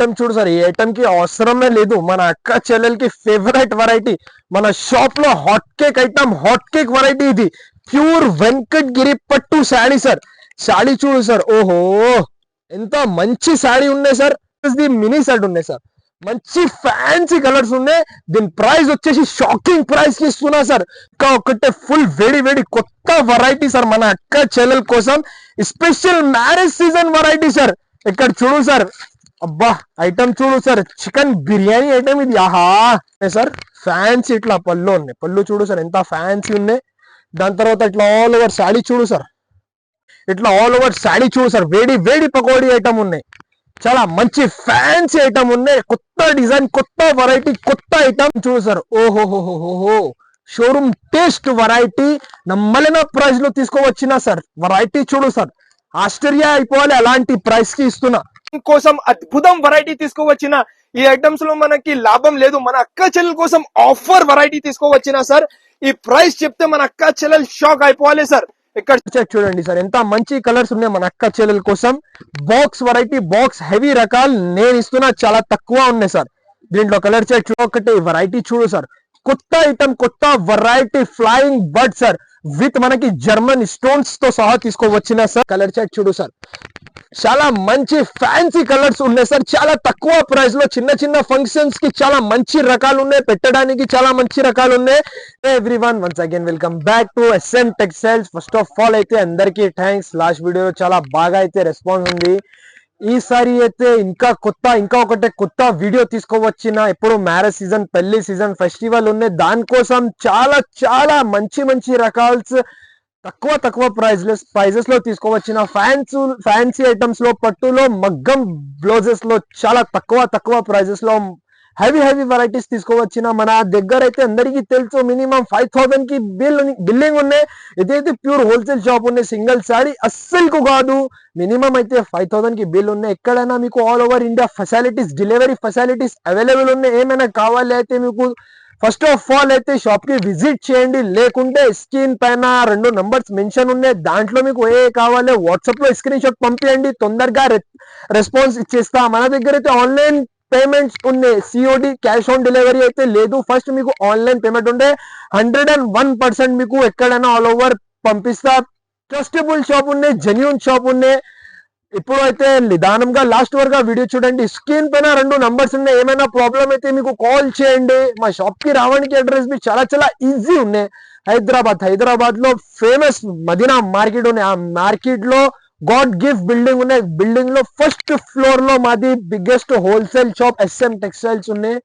Item చూడు sir ఈ ఐటమ్కి అవసరమే లేదు. మన అక్క చెల్లెలకి ఫేవరెట్ వెరైటీ మన షాప్లో hot cake item hot cake variety ఇది. ప్యూర్ వెంకట్ గిరి పట్టు శాడీ సార్. శాడీ చూడు సార్ ఓహో! ఎంత మంచి శాడీ ఉన్నాయి సార్. ది మినీ సెట్ ఉన్నాయి సార్. మంచి ఫ్యాన్సీ కలర్స్ ఉన్నాయి దీని ప్రైస్ వచ్చేసి షాకింగ్ ప్రైస్కి ఇస్తున్నా సార్. ఇంకా ఒకటే ఫుల్ వేడి వేడి కొత్త వెరైటీ సార్ మన అక్క చెల్లెల కోసం. Special marriage season variety sir. ఇక్కడ చూడు సార్ అబ్బా ఐటమ్ చూడు సార్ చికెన్ బిర్యానీ ఐటమ్ ఇది. ఆహా. సార్ ఫ్యాన్సీ ఇట్లా పళ్ళు ఉన్నాయి. పళ్ళు చూడు సార్ ఎంత ఫ్యాన్సీ ఉన్నాయి. దాని తర్వాత ఇట్లా ఆల్ ఓవర్ శాడీ చూడు సార్ ఇట్లా ఆల్ ఓవర్ శాడీ చూడు సార్ వేడి వేడి పకోడీ ఐటమ్ ఉన్నాయి. చాలా మంచి ఫ్యాన్సీ ఐటమ్ ఉన్నాయి. కొత్త డిజైన్ కొత్త వెరైటీ కొత్త ఐటమ్ చూడు సార్ ఓహోహోహోహో షోరూమ్ టేస్ట్ వెరైటీ నమ్మలేన ప్రైస్లో తీసుకోవచ్చినా సార్ వెరైటీ చూడు సార్ ఆశ్చర్య అయిపోవాలి అలాంటి ప్రైస్కి ఇస్తున్నా. కోసం అద్భుతం వెరైటీ తీసుకువచ్చిన ఈ ఐటమ్స్లో మనకి లాభం లేదు. మన అక్క చెల్లెల కోసం ఆఫర్ వెరైటీ తీసుకువచ్చిన సార్ ఈ ప్రైస్ చెప్తే మన అక్క చెల్లెలు షాక్ అయిపోవాలి సార్ ఇక్కడ చూడండి సార్ ఎంత మంచి కలర్స్ ఉన్నాయి మన అక్క చెల్లెల కోసం. బాక్స్ వెరైటీ బాక్స్ హెవీ రకాలు నేను ఇస్తున్నా చాలా తక్కువ ఉన్నాయి సార్ దీంట్లో కలర్ చెక్ ఒకటి వెరైటీ చూడు సార్ కొత్త ఐటమ్ కొత్త variety flying bird sir with మనకి జర్మన్ స్టోన్స్తో సహా తీసుకోవచ్చిన సార్. కలర్ చెక్ చూడు సార్. చాలా మంచి ఫ్యాన్సీ కలర్స్ ఉన్నాయి సార్. చాలా తక్కువ ప్రైస్లో చిన్న చిన్న ఫంక్షన్స్కి చాలా మంచి రకాలు ఉన్నాయి. పెట్టడానికి చాలా మంచి రకాలు ఉన్నాయి. Every one once again welcome back to S N textiles first of all అయితే అందరికీ థ్యాంక్స్ లాస్ట్ వీడియో చాలా బాగా అయితే రెస్పాన్స్ ఉంది. ఈసారి అయితే ఇంకా కొత్త ఇంకా ఒకటే కొత్త వీడియో తీసుకోవచ్చిన ఇప్పుడు మ్యారేజ్ సీజన్ పెళ్ళి సీజన్ ఫెస్టివల్ ఉన్నాయి. దానికోసం చాలా చాలా మంచి మంచి రకాల్స్ తక్కువ తక్కువ ప్రైజ్లెస్ ప్రైజెస్లో తీసుకోవచ్చిన ఫ్యాన్స్ ఫ్యాన్సీ ఐటమ్స్లో పట్టులో మగ్గం బ్లౌజెస్లో చాలా తక్కువ తక్కువ ప్రైజెస్లో హెవీ హెవీ వెరైటీస్ తీసుకోవచ్చిన మన దగ్గర అయితే అందరికీ తెలుసు. మినిమం ఫైవ్ థౌసండ్కి బిల్ బిల్లింగ్ ఉన్నాయి. ఇదైతే ప్యూర్ హోల్సేల్ షాప్ ఉన్నాయి. సింగిల్ శారీ అస్సలు కాదు. మినిమం అయితే ఫైవ్ థౌసండ్కి బిల్ ఉన్నాయి. ఎక్కడైనా మీకు all over India facilities delivery facilities available ఉన్నాయి. ఏమైనా కావాలి అయితే మీకు ఫస్ట్ ఆఫ్ ఆల్ అయితే షాప్కి విజిట్ చేయండి. లేకుంటే స్క్రీన్ పైన రెండు నంబర్స్ మెన్షన్ ఉన్నాయి. దాంట్లో మీకు ఏ కావాలి వాట్సాప్లో స్క్రీన్ షాట్ పంపించండి తొందరగా రెస్పాన్స్ ఇచ్చేస్తా. మన దగ్గర అయితే ఆన్లైన్ పేమెంట్స్ ఉన్నాయి. సిఓడి క్యాష్ ఆన్ డెలివరీ అయితే లేదు. ఫస్ట్ మీకు ఆన్లైన్ పేమెంట్ ఉండే. హండ్రెడ్ అండ్ వన్ పర్సెంట్ మీకు ఎక్కడైనా ఆల్ ఓవర్ పంపిస్తా. ట్రస్టబుల్ షాప్ ఉన్నాయి జెన్యున్ షాప్ ఉన్నాయి. ఇప్పుడు అయితే నిదానంగా లాస్ట్ వరకు ఆ వీడియో చూడండి. స్క్రీన్ పైన రెండు నంబర్స్ ఉన్నాయి. ఏమైనా ప్రాబ్లం అయితే మీకు కాల్ చేయండి. మా షాప్కి రావడానికి అడ్రస్ మీకు చాలా చాలా ఈజీ ఉన్నాయి. హైదరాబాద్ హైదరాబాద్లో ఫేమస్ మదీనా మార్కెట్ ఉన్నాయి. ఆ మార్కెట్లో గాడ్ గిఫ్ట్ బిల్డింగ్ ఉన్నాయి బిల్డింగ్లో ఫస్ట్ ఫ్లోర్లో మాది biggest wholesale shop S M textiles ఉన్నాయి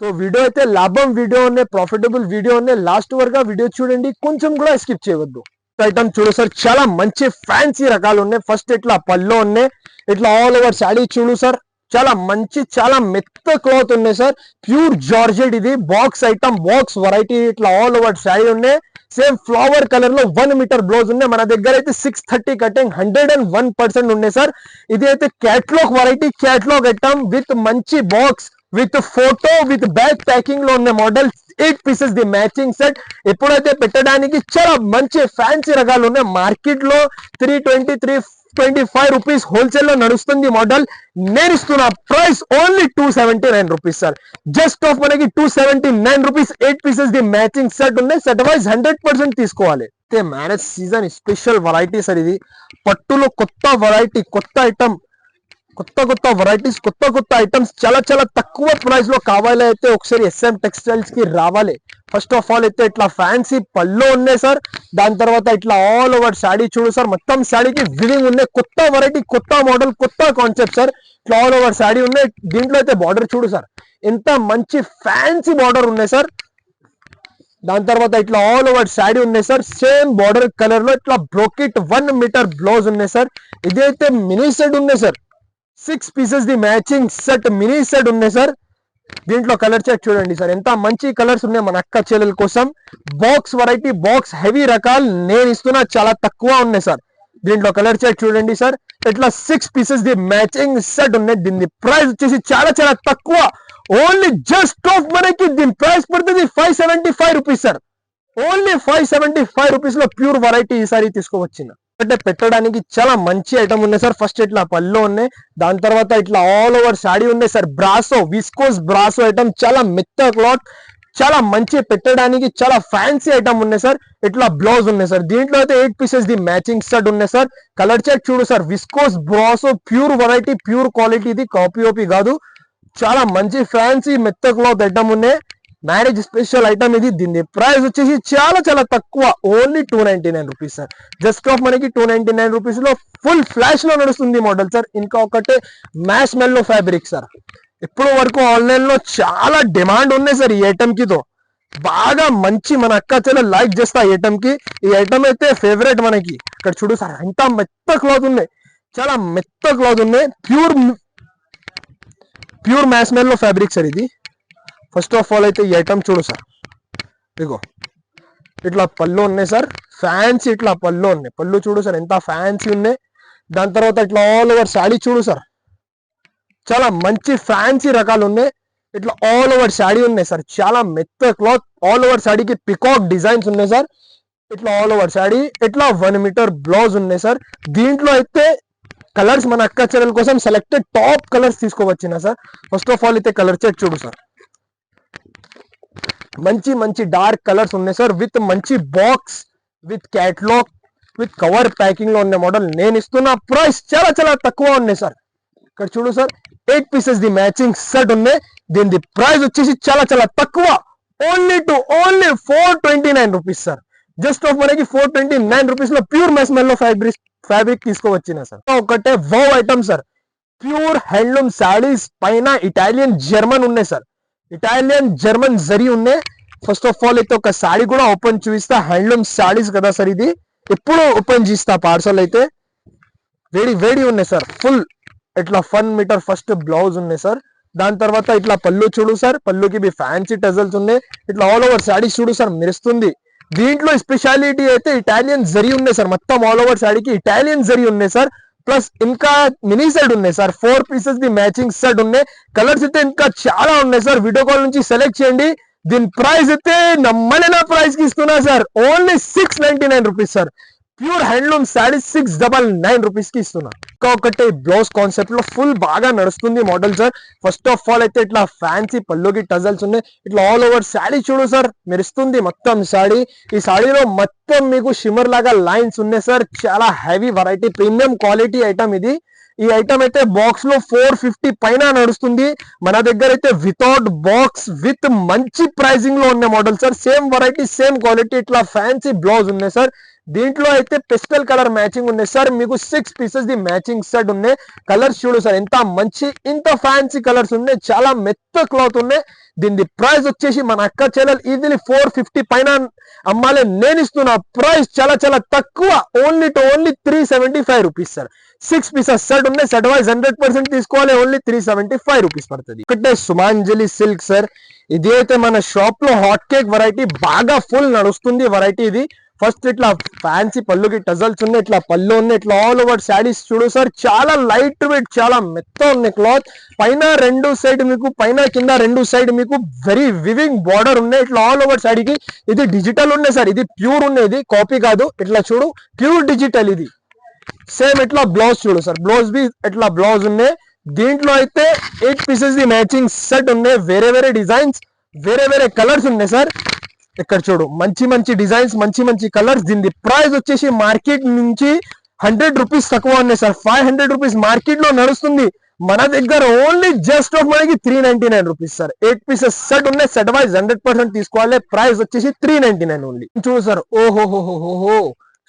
సో వీడియో అయితే లాభం వీడియో ఉన్నాయి ప్రాఫిటబుల్ వీడియో ఉన్నాయి లాస్ట్ వరకు ఆ వీడియో చూడండి కొంచెం కూడా స్కిప్ చేయవద్దు ఐటమ్ చూడు సార్ చాలా మంచి ఫ్యాన్సీ రకాలు ఉన్నాయి ఫస్ట్ ఇట్లా పళ్ళు ఉన్నాయి ఇట్లా ఆల్ ఓవర్ శాడీ చూడు సార్ చాలా మంచి చాలా మెత్త క్లాత్ ఉన్నాయి సార్. ప్యూర్ జార్జెట్ ఇది. బాక్స్ ఐటమ్ బాక్స్ వెరైటీ ఇట్లా ఆల్ ఓవర్ శారీ ఉన్నాయి. సేమ్ ఫ్లవర్ కలర్లో వన్ మీటర్ బ్లౌజ్ ఉన్నాయి. మన దగ్గర అయితే six thirty cutting hundred and one percent ఉన్నాయి సార్. ఇది అయితే catalogue variety catalogue item with మంచి box with photo with bag ప్యాకింగ్లో ఉన్న model eight pieces the matching set ఎప్పుడైతే పెట్టడానికి చాలా మంచి ఫ్యాన్సీ రకాలు ఉన్నాయి మార్కెట్లో three twenty three twenty five rupees హోల్సేల్లో నడుస్తుంది మోడల్ నేను ఇస్తున్న price only two seventy nine rupees sir just of మనకి two seventy nine rupees eight pieces the matching set ఉన్నాయి సెట్ వైజ్ హండ్రెడ్ పర్సెంట్ తీసుకోవాలి. అయితే marriage season special variety sir ఇది. పట్టులో కొత్త వెరైటీ కొత్త ఐటమ్ కొత్త కొత్త వెరైటీస్ కొత్త కొత్త ఐటమ్స్ చాలా చాలా తక్కువ ప్రైస్లో కావాలి అయితే ఒకసారి ఎస్ఎం టెక్స్టైల్స్కి రావాలి. ఫస్ట్ ఆఫ్ ఆల్ అయితే ఇట్లా ఫ్యాన్సీ పళ్ళు ఉన్నాయి సార్. దాని తర్వాత ఇట్లా ఆల్ ఓవర్ శాడీ చూడు సార్. మొత్తం శాడీకి వివింగ్ ఉన్నాయి. కొత్త వెరైటీ కొత్త మోడల్ కొత్త కాన్సెప్ట్ సార్. ఇట్లా ఆల్ ఓవర్ శాడీ ఉన్నాయి. దీంట్లో అయితే బార్డర్ చూడు సార్. ఎంత మంచి ఫ్యాన్సీ బార్డర్ ఉన్నాయి సార్. దాని తర్వాత ఇట్లా ఆల్ ఓవర్ శాడీ ఉన్నాయి సార్. సేమ్ బార్డర్ కలర్లో ఇట్లా బ్రోకెట్ వన్ మీటర్ బ్లౌజ్ ఉన్నాయి సార్. ఇదైతే మినీ సెట్ ఉన్నాయి sir. Six pieces the matching set mini set ఉన్నాయి సార్. దీంట్లో కలర్ చెక్ చూడండి సార్. ఎంత మంచి కలర్స్ ఉన్నాయి మన అక్క చెల్లెల కోసం. బాక్స్ వెరైటీ బాక్స్ హెవీ రకాలు నేను ఇస్తున్నా చాలా తక్కువ ఉన్నాయి సార్. దీంట్లో కలర్ చెక్ చూడండి సార్. ఇట్లా six pieces the matching set ఉన్నాయి. దీని ప్రైస్ వచ్చేసి చాలా చాలా తక్కువ. ఓన్లీ జస్ట్ ఆఫ్ మనకి దీని ప్రైస్ పడుతుంది five seventy five rupees sir only five seventy five రూపీస్లో ప్యూర్ వెరైటీ ఈసారి తీసుకువచ్చిన. అంటే పెట్టడానికి చాలా మంచి ఐటమ్ ఉన్నాయి సార్. ఫస్ట్ ఇట్లా పళ్ళు ఉన్నాయి. దాని తర్వాత ఇట్లా ఆల్ ఓవర్ సాడీ ఉన్నాయి sir. Brasso viscose brasso item చాలా మెత్త క్లాత్ చాలా మంచి పెట్టడానికి చాలా ఫ్యాన్సీ ఐటమ్ ఉన్నాయి సార్. ఇట్లా బ్లౌజ్ ఉన్నాయి సార్. దీంట్లో అయితే eight pieces the matching set ఉన్నాయి సార్. కలర్ చెక్ చూడు sir. Viscose brasso pure variety pure quality ఇది కాపీ ఓపీ కాదు. చాలా మంచి ఫ్యాన్సీ మెత్త క్లాత్ ఐటమ్ ఉన్నాయి. మ్యారేజ్ స్పెషల్ ఐటమ్ ఇది. దీని ప్రైస్ వచ్చేసి చాలా చాలా తక్కువ. Only two ninety nine rupees sir just of మనకి టూ నైన్టీ నైన్ రూపీస్లో ఫుల్ ఫ్లాష్లో నడుస్తుంది మోడల్ సార్ ఇంకా ఒకటే మ్యాష్ మెల్లో ఫ్యాబ్రిక్ సార్ ఇప్పుడు వరకు ఆన్లైన్లో చాలా డిమాండ్ ఉన్నాయి సార్ ఈ ఐటమ్కి తో. బాగా మంచి మన అక్క చాలా లైక్ చేస్తా ఈ ఐటమ్కి. ఈ ఐటమ్ అయితే ఫేవరెట్ మనకి. ఇక్కడ చూడు సార్ ఎంత మెత్త క్లాత్ ఉన్నాయి చాలా మెత్త క్లాత్ ఉన్నాయి pure pure marshmallow fabric sir ఇది. ఫస్ట్ ఆఫ్ ఆల్ అయితే ఈ ఐటమ్ చూడు సార్ ఇగో. ఇట్లా పళ్ళు ఉన్నాయి సార్ ఫ్యాన్సీ ఇట్లా పళ్ళు ఉన్నాయి. పళ్ళు చూడు సార్ ఎంత ఫ్యాన్సీ ఉన్నాయి. దాని తర్వాత ఇట్లా ఆల్ ఓవర్ శాడీ చూడు సార్ చాలా మంచి ఫ్యాన్సీ రకాలు ఉన్నాయి. ఇట్లా ఆల్ ఓవర్ శాడీ ఉన్నాయి సార్ చాలా మెత్త క్లాత్ ఆల్ ఓవర్ శాడీకి పికాక్ డిజైన్స్ ఉన్నాయి సార్ ఇట్లా ఆల్ ఓవర్ శాడీ ఇట్లా వన్ మీటర్ బ్లౌజ్ ఉన్నాయి సార్ దీంట్లో అయితే కలర్స్ మన అక్క చెల్లెల కోసం సెలెక్టెడ్ టాప్ కలర్స్ తీసుకోవచ్చిన సార్ ఫస్ట్ ఆఫ్ ఆల్ అయితే కలర్ చెక్ చూడు సార్ మంచి మంచి డార్క్ కలర్స్ ఉన్నాయి సార్ విత్ మంచి box with catalogue with cover ప్యాకింగ్లో ఉన్న మోడల్ నేను ఇస్తున్న ప్రైస్ చాలా చాలా తక్కువ ఉన్నాయి సార్ ఇక్కడ చూడు sir eight pieces the matching set ఉన్నాయి. దీని ప్రైస్ వచ్చేసి చాలా చాలా తక్కువ. Only to only four twenty nine rupees sir just of మనకి ఫోర్ ట్వంటీ నైన్ రూపీస్లో ప్యూర్ మెస్మెల్లో ఫ్యాబ్రిక్ ఫ్యాబ్రిక్ తీసుకోవచ్చిన సార్ ఒకటే వో item sir pure handloom saris పైన ఇటాలియన్ జర్మన్ ఉన్నాయి సార్ ఇటాలియన్ జర్మన్ జరీ ఉన్నాయి. ఫస్ట్ ఆఫ్ ఆల్ అయితే ఒక సాడీ కూడా ఓపెన్ చూపిస్తా. హ్యాండ్లూమ్ సాడీస్ కదా సార్ ఇది. ఎప్పుడు ఓపెన్ చేస్తా పార్సల్ అయితే. వేడి వేడి ఉన్నాయి సార్. ఫుల్ ఇట్లా ఫన్ మీటర్ ఫస్ట్ బ్లౌజ్ ఉన్నాయి సార్. దాని తర్వాత ఇట్లా పళ్ళు చూడు సార్. పళ్ళుకి బి ఫ్యాన్సీ టజల్స్ ఉన్నాయి. ఇట్లా ఆల్ ఓవర్ సాడీస్ చూడు సార్. మెరుస్తుంది. దీంట్లో స్పెషాలిటీ అయితే ఇటాలియన్ జరీ ఉన్నాయి సార్. మొత్తం ఆల్ ఓవర్ సాడీకి ఇటాలియన్ జరీ ఉన్నాయి సార్. ప్లస్ ఇంకా మినీ సెట్ ఉన్నాయి sir. Four pieces the matching set ఉన్నాయి. కలర్స్ అయితే ఇంకా చాలా ఉన్నాయి సార్. వీడియో కాల్ నుంచి సెలెక్ట్ చేయండి. దీని ప్రైస్ అయితే నమ్మలేన ప్రైస్కి ఇస్తున్నా sir. Only six ninety nine rupees sir pure handloom sari six double nine రూపీస్కి ఇస్తున్నా. ఇంకా ఒకటి బ్లౌజ్ కాన్సెప్ట్లో ఫుల్ బాగా నడుస్తుంది model sir. First of all అయితే ఇట్లా ఫ్యాన్సీ పళ్ళుకి టజల్స్ ఉన్నాయి. ఇట్లా ఆల్ ఓవర్ శారీ చూడు సార్. మెరుస్తుంది మొత్తం శారీ. ఈ శారీలో మొత్తం మీకు షిమర్ లాగా లైన్స్ ఉన్నాయి సార్. చాలా heavy variety premium quality item ఇది. ఈ ఐటమ్ అయితే బాక్స్లో ఫోర్ ఫిఫ్టీ పైన నడుస్తుంది. మన దగ్గర అయితే వితౌట్ బాక్స్ విత్ మంచి ప్రైజింగ్లో ఉన్న model sir. Same variety same quality ఇట్లా ఫ్యాన్సీ బ్లౌజ్ ఉన్నాయి సార్. దీంట్లో అయితే పెస్టల్ కలర్ మ్యాచింగ్ ఉన్నాయి సార్ మీకు six pieces the matching set ఉన్నాయి కలర్స్ చూడు సార్ ఎంత మంచి ఇంత ఫ్యాన్సీ కలర్స్ ఉన్నాయి. చాలా మెత్త క్లాత్ ఉన్నాయి. దీని ప్రైస్ వచ్చేసి మన అక్క చెల్లెలు ఈజీలీ ఫోర్ ఫిఫ్టీ పైన అమ్మాలి. నేను ఇస్తున్న ప్రైస్ చాలా చాలా తక్కువ. Only to only three seventy five rupees sir six pieces set ఉన్నాయి. సెట్ వైజ్ హండ్రెడ్ పర్సెంట్ తీసుకోవాలి. Only three seventy five rupees పడుతుంది. ఒకటే సుమాంజలి సిల్క్ సార్ ఇది అయితే మన షాప్లో హాట్ కేక్ వెరైటీ బాగా ఫుల్ నడుస్తుంది వెరైటీ ఇది. ఫస్ట్ ఇట్లా ఫ్యాన్సీ పళ్ళుకి టజల్స్ ఉన్నాయి ఇట్లా పళ్ళు ఉన్నాయి ఇట్లా ఆల్ ఓవర్ శారీస్ చూడు సార్ చాలా లైట్ వెయిట్ చాలా మెత్త ఉన్నాయి క్లాత్ పైన రెండు సైడ్ మీకు పైన కింద రెండు సైడ్ మీకు వెరీ వివింగ్ బార్డర్ ఉన్నాయి. ఇట్లా ఆల్ ఓవర్ శారీకి ఇది డిజిటల్ ఉన్నాయి సార్ ఇది ప్యూర్ ఉన్నది కాపీ కాదు. ఇట్లా చూడు ప్యూర్ డిజిటల్ ఇది. సేమ్ ఇట్లా బ్లౌజ్ చూడు సార్ బ్లౌజ్ బి ఇట్లా బ్లౌజ్ ఉన్నాయి. దీంట్లో అయితే eight pieces the matching set ఉన్నాయి. వేరే వేరే డిజైన్స్ వేరే వేరే కలర్స్ ఉన్నాయి సార్. ఇక్కడ చూడు? మంచి మంచి డిజైన్స్ మంచి మంచి కలర్స్ దీని ప్రైస్ వచ్చేసి మార్కెట్ నుంచి హండ్రెడ్ రూపీస్ తక్కువ ఉన్నాయి సార్. ఫైవ్ హండ్రెడ్ రూపీస్ మార్కెట్లో నడుస్తుంది. మన దగ్గర ఓన్లీ జస్ట్ ఆఫ్ మనకి three ninety nine rupees sir. Eight pieces set ఉన్నాయి. సెట్ వైజ్ హండ్రెడ్ పర్సెంట్ తీసుకోవాలి. ప్రైస్ వచ్చేసి త్రీ నైన్టీ నైన్ ఓన్లీ చూడు సార్. ఓహోహోహోహో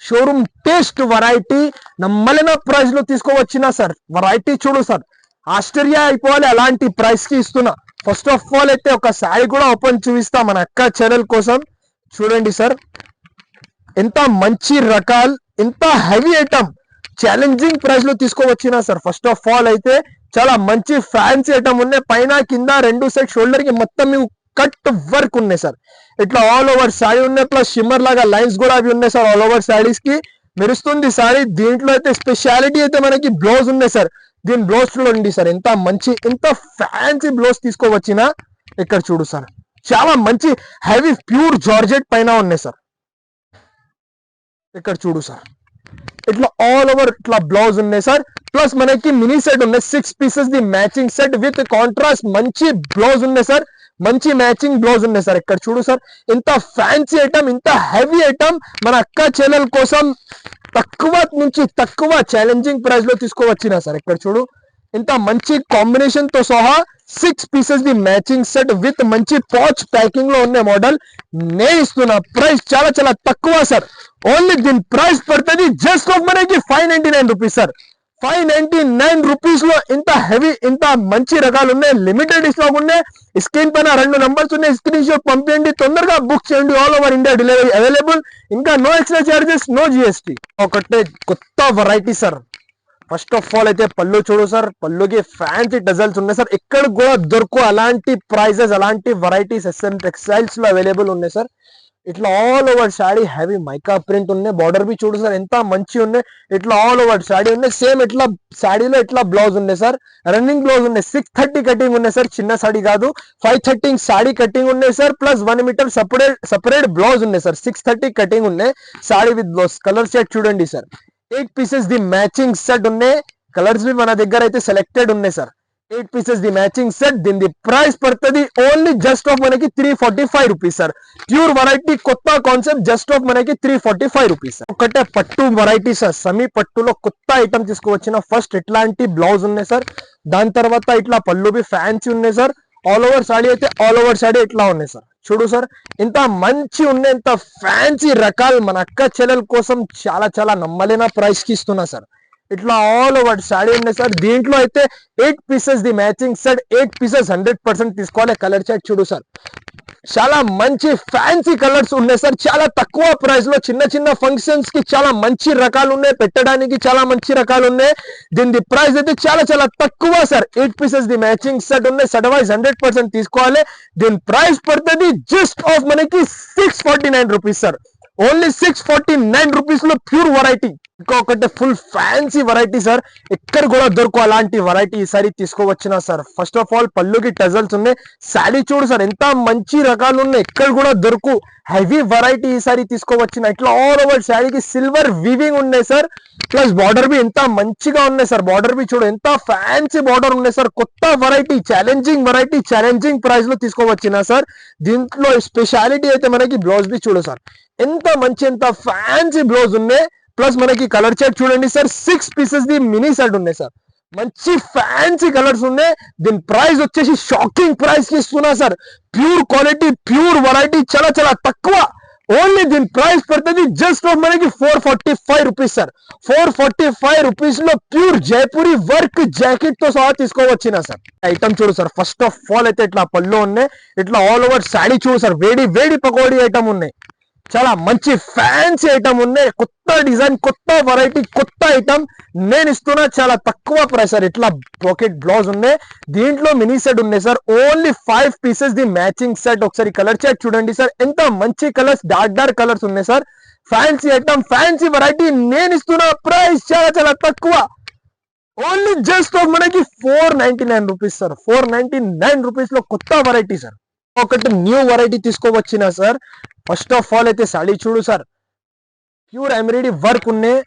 షోరూమ్ టేస్ట్ వెరైటీ నమ్మలేన ప్రైస్లో తీసుకోవచ్చినా సార్? వెరైటీ చూడు సార్. ఆశ్చర్య అయిపోవాలి అలాంటి ప్రైస్కి ఇస్తున్నా. ఫస్ట్ ఆఫ్ ఆల్ అయితే ఒక శారీ కూడా ఓపెన్ చూపిస్తా మన అక్క ఛానల్ కోసం. చూడండి సార్. ఎంత మంచి రకాల్ ఎంత హెవీ ఐటమ్ ఛాలెంజింగ్ ప్రైస్లో తీసుకోవచ్చినా సార్. ఫస్ట్ ఆఫ్ ఆల్ అయితే చాలా మంచి ఫ్యాన్సీ ఐటమ్ ఉన్నాయి. పైన కింద రెండు సైడ్ షోల్డర్కి మొత్తం మీకు కట్ వర్క్ ఉన్నాయి సార్. ఇట్లా ఆల్ ఓవర్ శారీ ఉన్నాయి. ప్లస్ షిమ్మర్ లాగా లైన్స్ కూడా అవి ఉన్నాయి సార్ ఆల్ ఓవర్ శారీస్కి. మెరుస్తుంది సారీ. దీంట్లో అయితే స్పెషాలిటీ అయితే మనకి బ్లౌజ్ ఉన్నాయి సార్. దీని బ్లౌజ్ చూడండి సార్ ఎంత మంచి ఎంత ఫ్యాన్సీ బ్లౌజ్ తీసుకోవచ్చినా ఇక్కడ చూడు సార్. చాలా మంచి హెవీ ప్యూర్ జార్జెట్ పైన ఉన్నాయి సార్. ఇక్కడ చూడు సార్. ఇట్లా ఆల్ ఓవర్ ఇట్లా బ్లౌజ్ ఉన్నాయి సార్. ప్లస్ మనకి మినీ సెట్ ఉన్నాయి six pieces the matching set with contrast మంచి బ్లౌజ్ ఉన్నాయి సార్. మంచి మ్యాచింగ్ బ్లౌజ్ ఉన్నాయి సార్. ఇక్కడ చూడు సార్ ఇంత ఫ్యాన్సీ ఐటమ్ ఇంత హెవీ ఐటమ్ మన అక్క చెల్లెల కోసం తక్కువ నుంచి తక్కువ ఛాలెంజింగ్ ప్రైస్లో తీసుకోవచ్చిన సార్ ఇక్కడ చూడు? ఇంత మంచి కాంబినేషన్తో సహా six pieces the matching set with మంచి పాచ్ ప్యాకింగ్లో ఉన్న మోడల్ నే ఇస్తున్నా. ప్రైస్ చాలా చాలా తక్కువ సార్. ఓన్లీ దీని ప్రైస్ పడుతుంది జస్ట్ ఆఫ్ మనకి five ninety nine rupees sir. Five ninety nine రూపీస్లో ఇంత హెవీ ఇంత మంచి రకాలు ఉన్నాయి లిమిటెడ్ స్టాక్ ఉన్నాయి. స్క్రీన్ పైన రెండు నంబర్స్ ఉన్నాయి. స్క్రీన్ షాట్ పంపించండి తొందరగా బుక్ చేయండి. All over India delivery available ఇంకా no extra charges no GST ఒకటే కొత్త variety sir first of all అయితే పళ్ళు చూడు సార్ పళ్ళుకి ఫ్యాన్సీ డజల్స్ ఉన్నాయి సార్ ఎక్కడ కూడా దొరకు అలాంటి ప్రైజెస్ అలాంటి వెరైటీస్ ఎస్ఎం టెక్స్టైల్స్లో అవైలబుల్ ఉన్నాయి సార్ ఇట్లా all over sari heavy mica print ఉన్నాయి. బార్డర్ బి చూడు సార్ ఎంత మంచి ఉన్నాయి. ఇట్లా ఆల్ ఓవర్ శాడీ ఉన్నాయి. సేమ్ ఇట్లా శాడీలో ఇట్లా బ్లౌజ్ ఉన్నాయి సార్ రన్నింగ్ బ్లౌజ్ ఉన్నాయి. సిక్స్ థర్టీ కటింగ్ ఉన్నాయి సార్ చిన్న సాడీ కాదు. ఫైవ్ థర్టీ శాడీ కటింగ్ ఉన్నాయి sir plus one metre separate separate blouse ఉన్నాయి సార్ సిక్స్ థర్టీ కటింగ్ ఉన్నాయి. Sari with blouse colour set చూడండి sir eight pieces the matching set ఉన్నాయి. Colours బి మన దగ్గర అయితే సెలెక్టెడ్ ఉన్నాయి sir eight pieces the matching set దీని ప్రైస్ పడుతుంది. ఓన్లీ జస్ట్ ఆఫ్ మనకి three forty five rupees sir pure variety కొత్త కాన్సెప్ట్ జస్ట్ ఆఫ్ మనకి త్రీ ఫార్టీ ఫైవ్ రూపీస్ ఒకటే పట్టు వెరైటీ సార్ సమీ పట్టులో కొత్త ఐటమ్ తీసుకువచ్చిన ఫస్ట్ ఇట్లాంటి బ్లౌజ్ ఉన్నాయి సార్ దాని తర్వాత ఇట్లా పళ్ళు బి ఫ్యాన్సీ ఉన్నాయి సార్ ఆల్ ఓవర్ సాడీ అయితే ఆల్ ఓవర్ సాడీ ఇట్లా ఉన్నాయి సార్ చూడు సార్ ఇంత మంచి ఉన్నంత ఫ్యాన్సీ రకాలు మన అక్క చెల్లెల కోసం చాలా చాలా నమ్మలేన ప్రైస్కి ఇస్తున్నా సార్ ఇట్లా ఆల్ ఓవర్ సాడీ ఉన్నాయి సార్ దీంట్లో అయితే eight pieces the matching set eight pieces hundred percent తీసుకోవాలి కలర్ చాట్ చూడు సార్ చాలా మంచి ఫ్యాన్సీ కలర్స్ ఉన్నాయి సార్ చాలా తక్కువ ప్రైస్లో చిన్న చిన్న ఫంక్షన్స్కి చాలా మంచి రకాలు ఉన్నాయి పెట్టడానికి చాలా మంచి రకాలు ఉన్నాయి దీని ప్రైస్ అయితే చాలా చాలా తక్కువ sir eight pieces the matching set ఉన్నాయి సెట్ వైజ్ హండ్రెడ్ పర్సెంట్ తీసుకోవాలి దీని ప్రైస్ పడుతుంది జస్ట్ ఆఫ్ మనకి six forty nine rupees sir only six forty nine రూపీస్లో ప్యూర్ వెరైటీ ఇంకొకటి ఫుల్ ఫ్యాన్సీ వెరైటీ సార్ ఎక్కడ కూడా దొరకు అలాంటి వెరైటీ ఈసారి తీసుకోవచ్చిన సార్ ఫస్ట్ ఆఫ్ ఆల్ పళ్ళుకి టజల్స్ ఉన్నాయి. శారీ చూడు సార్ ఎంత మంచి రకాలు ఉన్నాయి. ఎక్కడ కూడా దొరకు. హెవీ వెరైటీ ఈసారి తీసుకోవచ్చిన. ఇట్లా ఆల్ ఓవర్ శారీకి సిల్వర్ వివింగ్ ఉన్నాయి సార్ ప్లస్ బార్డర్ బి ఎంత మంచిగా ఉన్నాయి సార్ బార్డర్ బి చూడు ఎంత ఫ్యాన్సీ బార్డర్ ఉన్నాయి సార్ కొత్త వెరైటీ ఛాలెంజింగ్ వెరైటీ ఛాలెంజింగ్ ప్రైస్లో తీసుకోవచ్చిన సార్ దీంట్లో స్పెషాలిటీ అయితే మనకి బ్లౌజ్ బి చూడు సార్ ఎంత మంచి ఎంత ఫ్యాన్సీ బ్లౌజ్ ఉన్నాయి. ప్లస్ మనకి కలర్ చార్ట్ చూడండి sir six pieces the mini set ఉన్నాయి సార్ మంచి ఫ్యాన్సీ కలర్స్ ఉన్నాయి. దీని ప్రైస్ వచ్చేసి షాకింగ్ ప్రైస్కి ఇస్తున్నా sir pure quality pure variety చాలా చాలా తక్కువ. ఓన్లీ దీని ప్రైస్ పడుతుంది జస్ట్ మనకి four forty five rupees sir four forty five రూపీస్లో ప్యూర్ జైపూరి వర్క్ జాకెట్తో సహా తీసుకోవచ్చిన సార్ ఐటమ్ చూడు సార్ ఫస్ట్ ఆఫ్ ఆల్ అయితే ఇట్లా పళ్ళు ఉన్నాయి. ఇట్లా ఆల్ ఓవర్ శాడీ చూడు సార్ వేడి వేడి పకోడీ ఐటమ్ ఉన్నాయి. చాలా మంచి ఫ్యాన్సీ ఐటమ్ ఉన్నాయి కొత్త డిజైన్ కొత్త వెరైటీ కొత్త ఐటమ్ నేను ఇస్తున్నా చాలా తక్కువ ప్రైస్ సార్. ఇట్లా పాకెట్ బ్లౌజ్ ఉన్నాయి దీంట్లో మినీ సెట్ ఉన్నాయి sir. Only five pieces the matching set ఒకసారి కలర్ చాట్ చూడండి సార్. ఎంత మంచి కలర్స్ డార్క్ డార్క్ కలర్స్ ఉన్నాయి sir. Fancy item fancy variety నేను ఇస్తున్నా ప్రైస్ చాలా చాలా తక్కువ. ఓన్లీ జస్ట్ మనకి four ninety nine rupees sir. Four ninety nine రూపీస్లో కొత్త వెరైటీ సార్. ఒకటి న్యూ వెరైటీ తీసుకోవచ్చినా సార్ ఫస్ట్ ఆఫ్ ఆల్ అయితే సాడీ చూడు సార్ ప్యూర్ ఎంబ్రాయిడరీ వర్క్ ఉన్నాయి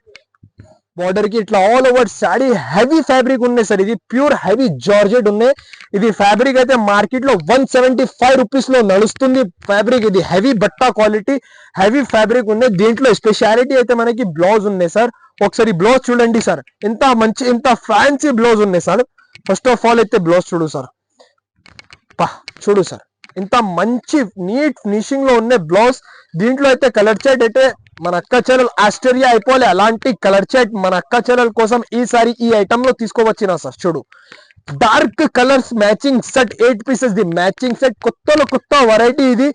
బార్డర్కి ఇట్లా all over sari heavy fabric ఉన్నాయి సార్ ఇది ప్యూర్ హెవీ జార్జెట్ ఉన్నాయి ఇది ఫ్యాబ్రిక్ అయితే మార్కెట్లో వన్ సెవెంటీ ఫైవ్ రూపీస్లో నడుస్తుంది ఫ్యాబ్రిక్ ఇది హెవీ బట్టా క్వాలిటీ హెవీ ఫ్యాబ్రిక్ ఉన్నాయి దీంట్లో స్పెషాలిటీ అయితే మనకి బ్లౌజ్ ఉన్నాయి సార్ ఒకసారి బ్లౌజ్ చూడండి సార్ ఎంత మంచి ఎంత ఫ్యాన్సీ బ్లౌజ్ ఉన్నాయి సార్ ఫస్ట్ ఆఫ్ ఆల్ అయితే బ్లౌజ్ చూడు సార్ పా చూడు సార్ ఇంత మంచి నీట్ ఫినిషింగ్లో ఉన్న బ్లౌజ్ దీంట్లో అయితే కలర్ చాట్ అయితే మన అక్క చెల్లెలు ఆస్ట్రేలియా అయిపోలే. అలాంటి కలర్ చాట్ మన అక్క చెల్లెల కోసం ఈసారి ఈ ఐటమ్లో తీసుకోవచ్చిన సార్. చూడు. Dark colours matching set eight pieces the matching set కొత్తలో కొత్త వెరైటీ ఇది.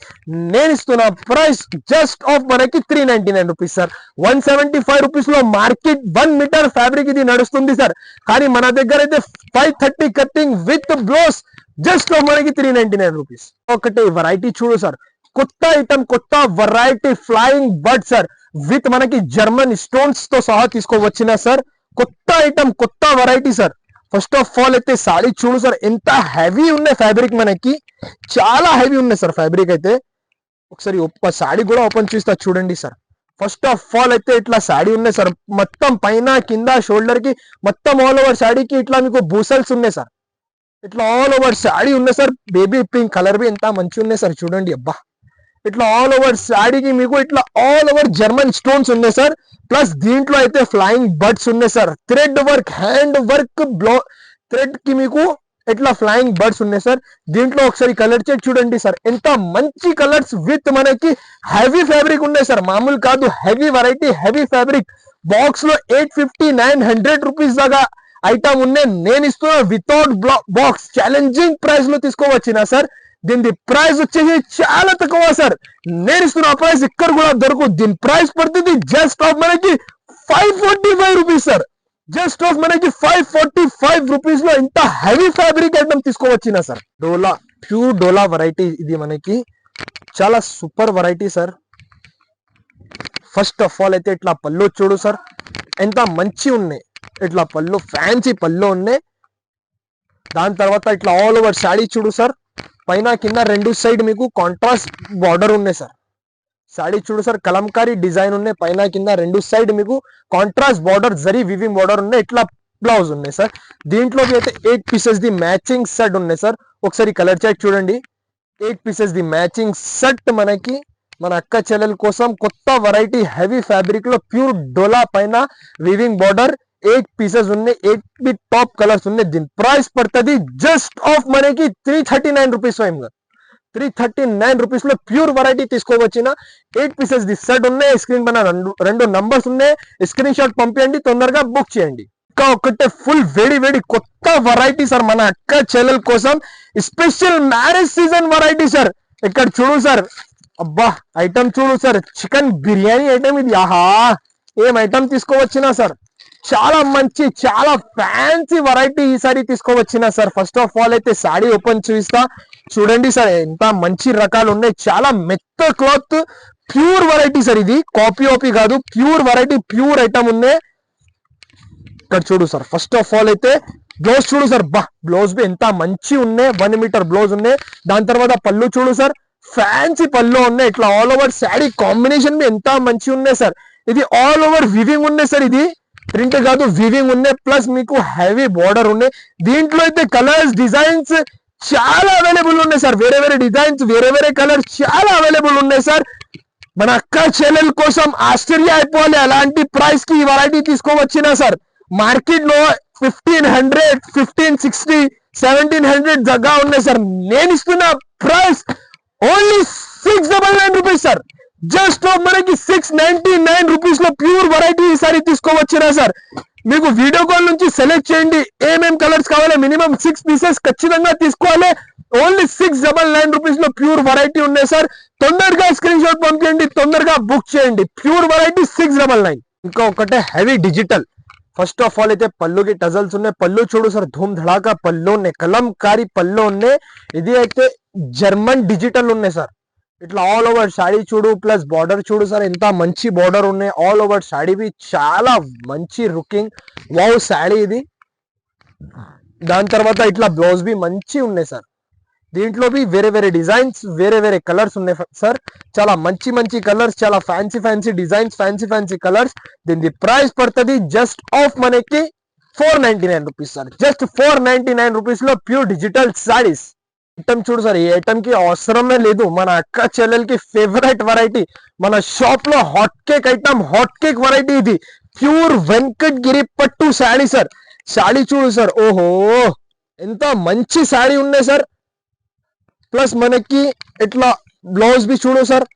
నేను ఇస్తున్న ప్రైస్ జస్ట్ ఆఫ్ మనకి three ninety nine rupees sir one seventy five రూపీస్లో మార్కెట్ వన్ మీటర్ ఫ్యాబ్రిక్ ఇది నడుస్తుంది సార్ కానీ మన దగ్గర అయితే five thirty cutting with blouse just మనకి త్రీ నైన్టీ నైన్ రూపీస్ ఒకటి వెరైటీ చూడు సార్ కొత్త ఐటమ్ కొత్త variety flying bird sir with మనకి జర్మన్ స్టోన్స్తో సహా తీసుకోవచ్చిన సార్ కొత్త ఐటమ్ కొత్త variety sir first of all అయితే సాడీ చూడు సార్ ఎంత హెవీ ఉన్నాయి ఫ్యాబ్రిక్ మనకి. చాలా హెవీ ఉన్నాయి సార్ ఫ్యాబ్రిక్ అయితే. ఒకసారి ఒక్క సాడీ కూడా ఓపెన్ చేస్తా చూడండి సార్ ఫస్ట్ ఆఫ్ ఆల్ అయితే ఇట్లా శాడీ ఉన్నాయి సార్ మొత్తం పైన కింద షోల్డర్కి మొత్తం ఆల్ ఓవర్ శాడీకి ఇట్లా మీకు బూసల్స్ ఉన్నాయి సార్ ఇట్లా ఆల్ ఓవర్ శాడీ ఉన్నాయి సార్ బేబీ పింక్ కలర్ బి ఎంత మంచి ఉన్నాయి సార్ చూడండి అబ్బా. ఇట్లా ఆల్ ఓవర్ శాడీకి మీకు ఇట్లా ఆల్ ఓవర్ జర్మన్ స్టోన్స్ ఉన్నాయి సార్. ప్లస్ దీంట్లో అయితే ఫ్లయింగ్ బర్డ్స్ ఉన్నాయి sir. Thread work hand work blow థ్రెడ్కి మీకు ఇట్లా ఫ్లయింగ్ బర్డ్స్ ఉన్నాయి సార్. దీంట్లో ఒకసారి కలర్ చెక్ చూడండి సార్. ఎంత మంచి కలర్స్ విత్ మనకి హెవీ ఫ్యాబ్రిక్ ఉన్నాయి సార్. మామూలు కాదు హెవీ వెరైటీ హెవీ ఫ్యాబ్రిక్ బాక్స్లో eight fifty nine hundred rupees దాకా ఐటమ్ ఉన్నాయి నేను ఇస్తున్నా వితౌట్ బాక్స్ ఛాలెంజింగ్ ప్రైస్లో తీసుకోవచ్చిన సార్. దీని ప్రైస్ వచ్చేసి చాలా తక్కువ సార్. నేను ఇస్తున్న ప్రైస్ ఇక్కడ కూడా దొరకదు దీని ప్రైస్ పడుతుంది జస్ట్ ఆఫ్ మనకి five forty five rupees sir. Just of మనకి ఫైవ్ ఫార్టీ ఫైవ్ రూపీస్లో ఇంత heavy fabric item తీసుకోవచ్చిన sir. Dola pure dola variety ఇది మనకి. చాలా super variety sir. First of all అయితే ఇట్లా పళ్ళు చూడు సార్. ఎంత మంచి ఉన్నాయి. ఇట్లా పళ్ళు ఫ్యాన్సీ పళ్ళు ఉన్నాయి. దాని తర్వాత ఇట్లా ఆల్ ఓవర్ శాడీ చూడు సార్ పైన కింద రెండు సైడ్ మీకు కాంట్రాస్ట్ బార్డర్ ఉన్నాయి సార్ శాడీ చూడు సార్ కలంకారీ డిజైన్ ఉన్నాయి. పైన కింద రెండు సైడ్ మీకు contrast border zari weaving border ఉన్నాయి. ఇట్లా బ్లౌజ్ ఉన్నాయి సార్ దీంట్లో అయితే eight pieces the matching set ఉన్నాయి సార్ ఒకసారి కలర్ చాట్ చూడండి. Eight pieces the matching set మనకి మన అక్క చెల్లెల కోసం కొత్త వెరైటీ హెవీ ఫ్యాబ్రిక్లో ప్యూర్ డోలా పైన వివింగ్ బార్డర్ ఎయిట్ పీసెస్ ఉన్నాయి ఎయిట్ బి టాప్ కలర్స్ ఉన్నాయి దీని ప్రైస్ పడుతుంది జస్ట్ ఆఫ్ మనకి three thirty nine rupees three thirty nine రూపీస్లో ప్యూర్ వెరైటీ తీసుకోవచ్చిన ఎయిట్ పీసెస్ ది సెట్ ఉన్నాయి స్క్రీన్ పైన రెండు రెండు నంబర్స్ ఉన్నాయి స్క్రీన్ షాట్ పంపించండి తొందరగా బుక్ చేయండి ఇంకా ఒకటే ఫుల్ వేడి వేడి కొత్త వెరైటీ సార్ మన అక్క చెల్లెల కోసం special marriage season variety sir ఇక్కడ చూడు సార్ అబ్బా ఐటమ్ చూడు సార్ చికెన్ బిర్యానీ ఐటమ్ ఇది ఆహా ఏం ఐటమ్ తీసుకోవచ్చినా సార్ చాలా మంచి చాలా ఫ్యాన్సీ వెరైటీ ఈ సారీ తీసుకోవచ్చిన సార్ ఫస్ట్ ఆఫ్ ఆల్ అయితే సారీ ఓపెన్ చూపిస్తా. చూడండి సార్ ఎంత మంచి రకాలు ఉన్నాయి. చాలా మెత్త క్లాత్ ప్యూర్ వెరైటీ సార్ ఇది. కాపీ ఓపీ కాదు ప్యూర్ వెరైటీ ప్యూర్ ఐటమ్ ఉన్నాయి ఇక్కడ చూడు సార్ ఫస్ట్ ఆఫ్ ఆల్ అయితే బ్లౌజ్ చూడు సార్ బా బ్లౌజ్ ఎంత మంచి ఉన్నాయి. వన్ మీటర్ బ్లౌజ్ ఉన్నాయి. దాని తర్వాత పళ్ళు చూడు సార్ ఫ్యాన్సీ పళ్ళు ఉన్నాయి. ఇట్లా ఆల్ ఓవర్ శాడీ కాంబినేషన్ ఎంత మంచి ఉన్నాయి సార్ ఇది ఆల్ ఓవర్ వివింగ్ ఉన్నాయి సార్ ఇది. ప్రింట్ కాదు వివింగ్ ఉన్నాయి ప్లస్ మీకు హెవీ బార్డర్ ఉన్నాయి దీంట్లో అయితే కలర్స్ డిజైన్స్ చాలా అవైలబుల్ ఉన్నాయి సార్ వేరే వేరే డిజైన్స్ వేరే వేరే కలర్స్ చాలా అవైలబుల్ ఉన్నాయి సార్ మన అక్క చెల్లెల కోసం ఆశ్చర్య అయిపోవాలి. అలాంటి ప్రైస్కి ఈ వెరైటీ తీసుకోవచ్చినా సార్ మార్కెట్లో fifteen hundred fifteen sixty seventeen hundred దగ్గర ఉన్నాయి సార్ నేను ఇస్తున్న price only six double nine rupees sir just మనకి సిక్స్ నైన్టీ నైన్ రూపీస్లో ప్యూర్ వెరైటీ ఈసారి తీసుకోవచ్చునా సార్ మీకు వీడియో కాల్ నుంచి సెలెక్ట్ చేయండి. ఏమేం కలర్స్ కావాలి మినిమం సిక్స్ పీసెస్ ఖచ్చితంగా తీసుకోవాలి. ఓన్లీ సిక్స్ డబల్ నైన్ రూపీస్లో ప్యూర్ వెరైటీ ఉన్నాయి సార్ తొందరగా స్క్రీన్ షాట్ పంపించండి. తొందరగా బుక్ చేయండి. Pure variety six double nine ఇంకా ఒకటే heavy digital first of all అయితే పళ్ళుకి టజల్స్ ఉన్నాయి. పళ్ళు చూడు సార్ ధూమ్ ధడాకా పళ్ళు ఉన్నాయి. కలంకారీ పళ్ళు ఉన్నాయి. ఇది అయితే జర్మన్ డిజిటల్ ఉన్నాయి సార్ ఇట్లా ఆల్ ఓవర్ శాడీ చూడు ప్లస్ బార్డర్ చూడు సార్ ఎంత మంచి బార్డర్ ఉన్నాయి. ఆల్ ఓవర్ శాడీ బి చాలా మంచి రుకింగ్ వావ్ శాడీ ఇది. దాని తర్వాత ఇట్లా బ్లౌజ్ బి మంచి ఉన్నాయి సార్ దీంట్లో బి వేరే వేరే డిజైన్స్ వేరే వేరే కలర్స్ ఉన్నాయి సార్ చాలా మంచి మంచి కలర్స్ చాలా fancy fancy designs fancy fancy colours దీని ప్రైస్ పడుతుంది జస్ట్ ఆఫ్ మనకి four ninety nine rupees sir just four ninety nine రూపీస్లో ప్యూర్ డిజిటల్ శారీస్ ఐటమ్ చూడు సార్ ఈ ఐటమ్కి అవసరమే లేదు. మన అక్క చెల్లెలకి ఫేవరెట్ వెరైటీ మన షాప్లో hot cake item hot cake variety ఇది. ప్యూర్ వెంకట్ గిరి పట్టు శాడీ సార్. శాడీ చూడు సార్ ఓహో! ఎంత మంచి శాడీ ఉన్నాయి సార్. ప్లస్ మనకి ఇట్లా బ్లౌజ్ బి చూడు సార్.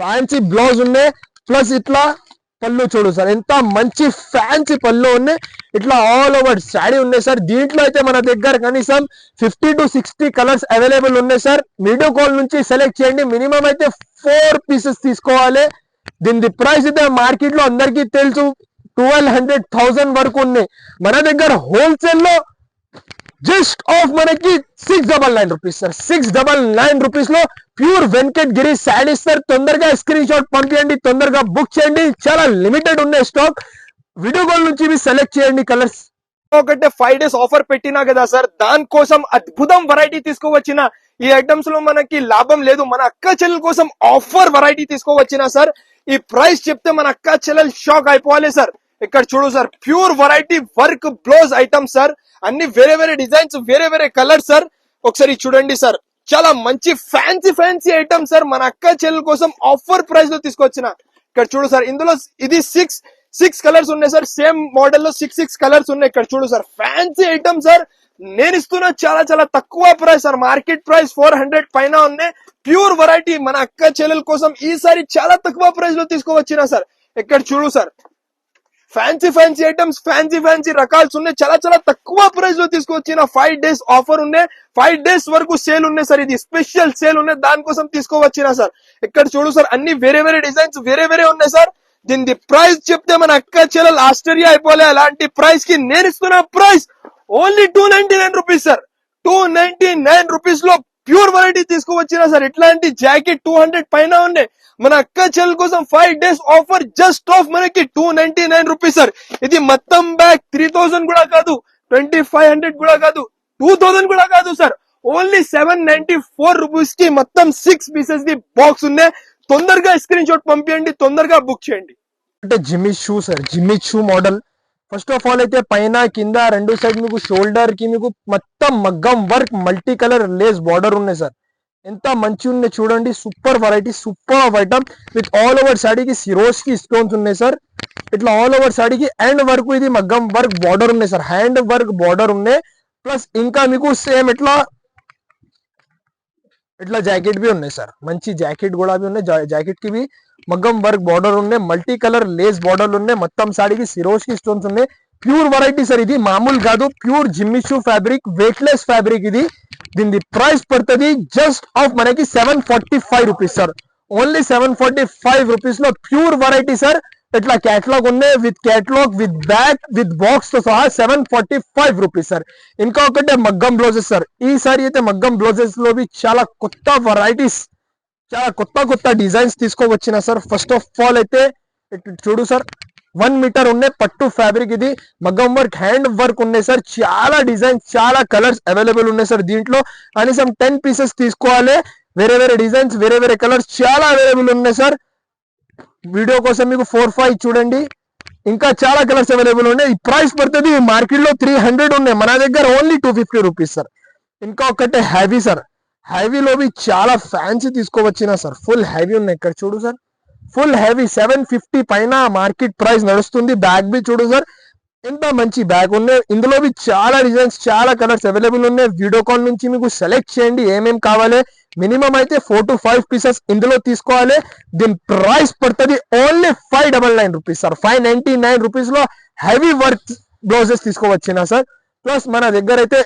ఫ్యాన్సీ బ్లౌజ్ ఉన్నాయి ప్లస్ ఇట్లా పళ్ళు చూడు సార్ ఎంత మంచి ఫ్యాన్సీ పళ్ళు ఉన్నాయి. ఇట్లా ఆల్ ఓవర్ శాడీ ఉన్నాయి సార్. దీంట్లో అయితే మన దగ్గర కనీసం fifty two sixty colours available ఉన్నాయి సార్. వీడియో కాల్ నుంచి సెలెక్ట్ చేయండి. మినిమం అయితే ఫోర్ పీసెస్ తీసుకోవాలి. దీని ప్రైస్ అయితే మార్కెట్లో అందరికీ తెలుసు. ట్వెల్వ్ హండ్రెడ్ థౌసండ్ వరకు ఉన్నాయి. మన దగ్గర హోల్సేల్లో జస్ట్ ఆఫ్ మనకి six double nine rupees sir. Six double nine రూపీస్లో pure Venkatagiri saris sir తొందరగా స్క్రీన్ షాట్ పంపించండి తొందరగా బుక్ చేయండి. చాలా లిమిటెడ్ ఉన్నాయి స్టాక్ వీడియో గోల్ నుంచి మీరు సెలెక్ట్ చేయండి కలర్స్ ఒకటే ఫైవ్ డేస్ ఆఫర్ పెట్టినా కదా సార్. దానికోసం అద్భుతం వెరైటీ తీసుకోవచ్చిన ఈ ఐటమ్స్లో మనకి లాభం లేదు. మన అక్క చెల్లెల కోసం ఆఫర్ వెరైటీ తీసుకోవచ్చిన సార్. ఈ ప్రైస్ చెప్తే మన అక్క చెల్లెలు షాక్ అయిపోవాలి సార్. ఇక్కడ చూడు sir pure variety work blouse item sir. అన్ని వేరే వేరే డిజైన్స్ వేరే వేరే కలర్ సార్. ఒకసారి చూడండి సార్. చాలా మంచి ఫ్యాన్సీ ఫ్యాన్సీ ఐటమ్ సార్ మన అక్క చెల్లెల కోసం ఆఫర్ ప్రైస్లో తీసుకొచ్చిన. ఇక్కడ చూడు సార్ ఇందులో ఇది సిక్స్ సిక్స్ కలర్స్ ఉన్నాయి సార్ సేమ్ మోడల్లో సిక్స్ సిక్స్ కలర్స్ ఉన్నాయి. ఇక్కడ చూడు సార్ ఫ్యాన్సీ ఐటమ్ సార్ నేను ఇస్తున్న చాలా చాలా తక్కువ price sir market price four hundred పైన ఉన్నాయి ప్యూర్ వెరైటీ మన అక్క చెల్లెల కోసం ఈసారి చాలా తక్కువ ప్రైస్లో తీసుకువచ్చిన సార్ ఇక్కడ చూడు sir fancy fancy items fancy fancy రకాల్స్ ఉన్నాయి. చాలా చాలా తక్కువ ప్రైస్లో తీసుకొచ్చిన ఫైవ్ డేస్ ఆఫర్ ఉన్నాయి. ఫైవ్ డేస్ వరకు సేల్ ఉన్నాయి సార్ ఇది స్పెషల్ సేల్ ఉన్నాయి. దానికోసం తీసుకోవచ్చిన సార్ ఇక్కడ చూడు సార్ అన్ని వేరే వేరే డిజైన్స్ వేరే వేరే ఉన్నాయి సార్ దీని ప్రైస్ చెప్తే మన అక్క చెల్లెలు ఆశ్చర్య అయిపోలే. అలాంటి ప్రైస్కి నేను ఇస్తున్న price only two ninety nine rupees sir two ninety nine రూపీస్లో ప్యూర్ వెరైటీ తీసుకువచ్చినా సార్ ఇట్లాంటి జాకెట్ టూ హండ్రెడ్ పైన ఉన్నాయి మన అక్క చెల్లి కోసం five days offer just of మనకి two ninety nine rupees sir ఇది మొత్తం బ్యాగ్ త్రీ థౌసండ్ కూడా కాదు ట్వంటీ ఫైవ్ హండ్రెడ్ కూడా కాదు టూ థౌసండ్ కూడా కాదు sir only seven ninety four రూపీస్కి మొత్తం సిక్స్ పీసెస్ ది బాక్స్ ఉన్నాయి. తొందరగా స్క్రీన్ షాట్ పంపించండి తొందరగా బుక్ చేయండి. అంటే Jimmy Choo sir Jimmy Choo model first of all అయితే పైన కింద రెండు సైడ్ మీకు షోల్డర్కి మీకు మొత్తం మగ్గం work multi colour lace border ఉన్నాయి సార్ ఎంత మంచి ఉన్నాయి చూడండి. Super variety super item with all over సాడీకి సిరోస్కి స్టోన్స్ ఉన్నాయి సార్ ఇట్లా ఆల్ ఓవర్ సాడీకి హ్యాండ్ వర్క్ ఇది మగ్గం వర్క్ బార్డర్ ఉన్నాయి సార్ హ్యాండ్ వర్క్ బార్డర్ ఉన్నాయి. ప్లస్ ఇంకా మీకు సేమ్ ఇట్లా ఇట్లా జాకెట్ బి ఉన్నాయి సార్ మంచి జాకెట్ కూడా బి ఉన్నాయి. జాకెట్కి బి మగ్గం వర్క్ బార్డర్ ఉన్నాయి మల్టీ కలర్ లేస్ బార్డర్లు ఉన్నాయి మొత్తం సాడీకి సిరోస్కి స్టోన్స్ ఉన్నాయి. ప్యూర్ వెరైటీ సార్ ఇది మామూలు కాదు ప్యూర్ జిమ్మి షూ ఫ్యాబ్రిక్ వెయిట్లెస్ ఫ్యాబ్రిక్ ఇది. దీని ప్రైస్ పడుతుంది జస్ట్ ఆఫ్ మనకి seven forty five rupees sir. Only seven forty five రూపీస్లో ప్యూర్ వెరైటీ సార్. ఇట్లా క్యాటలాగ్ ఉన్నాయి with catalogue with bag with బాక్స్తో సహా seven forty five rupees sir. ఇంకా ఒకటే మగ్గం బ్లౌజెస్ సార్. ఈసారి అయితే మగ్గం బ్లౌజెస్లో చాలా కొత్త వెరైటీస్ చాలా కొత్త కొత్త డిజైన్స్ తీసుకోవచ్చిన సార్. ఫస్ట్ ఆఫ్ ఆల్ అయితే చూడు సార్ వన్ మీటర్ ఉన్నాయి పట్టు ఫ్యాబ్రిక్ ఇది మగ్గం వర్క్ హ్యాండ్ వర్క్ ఉన్నాయి సార్. చాలా డిజైన్స్ చాలా కలర్స్ అవైలబుల్ ఉన్నాయి సార్ దీంట్లో. కనీసం టెన్ పీసెస్ తీసుకోవాలి. వేరే వేరే డిజైన్స్ వేరే వేరే కలర్స్ చాలా అవైలబుల్ ఉన్నాయి సార్. వీడియో కోసం మీకు ఫోర్ ఫైవ్ చూడండి. ఇంకా చాలా కలర్స్ అవైలబుల్ ఉన్నాయి. ఈ ప్రైస్ పడుతుంది మార్కెట్లో త్రీ హండ్రెడ్ ఉన్నాయి. మన దగ్గర only two fifty rupees sir. ఇంకా ఒకటే హ్యావీ సార్. హ్యావీలో చాలా ఫ్యాన్సీ తీసుకోవచ్చిన సార్. ఫుల్ హెవీ ఉన్నాయి ఇక్కడ చూడు sir. Full heavy seven fifty పైన మార్కెట్ ప్రైస్ నడుస్తుంది. బ్యాగ్ బి చూడు సార్. ఎంత మంచి బ్యాగ్ ఉన్నాయి. ఇందులో చాలా డిజైన్స్ చాలా కలర్స్ అవైలబుల్ ఉన్నాయి. వీడియోకాన్ నుంచి మీకు సెలెక్ట్ చేయండి. ఏమేమి కావాలి? మినిమం అయితే ఫోర్ టు ఫైవ్ పీసెస్ ఇందులో తీసుకోవాలి. దీని ప్రైస్ పడుతుంది only five double nine rupees sir. Five ninety nine రూపీస్లో హెవీ వర్క్ బ్లౌజెస్ తీసుకోవచ్చినా సార్. ప్లస్ మన దగ్గర అయితే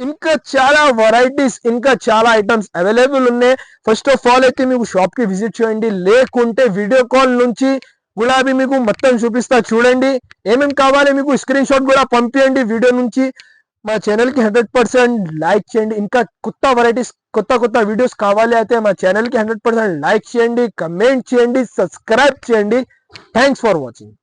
ఇంకా చాలా వెరైటీస్ ఇంకా చాలా ఐటమ్స్ అవైలబుల్ ఉన్నాయి. ఫస్ట్ ఆఫ్ ఆల్ అయితే మీకు షాప్కి విజిట్ చేయండి. లేకుంటే వీడియో కాల్ నుంచి గులాబీ మీకు మొత్తం చూపిస్తా చూడండి. ఏమేమి కావాలి మీకు స్క్రీన్ షాట్ కూడా పంపించండి వీడియో నుంచి. మా ఛానల్కి హండ్రెడ్ పర్సెంట్ లైక్ చేయండి. ఇంకా కొత్త వెరైటీస్ కొత్త కొత్త వీడియోస్ కావాలి అయితే మా ఛానల్కి హండ్రెడ్ పర్సెంట్ లైక్ చేయండి. కమెంట్ చేయండి సబ్స్క్రైబ్ చేయండి. Thanks for watching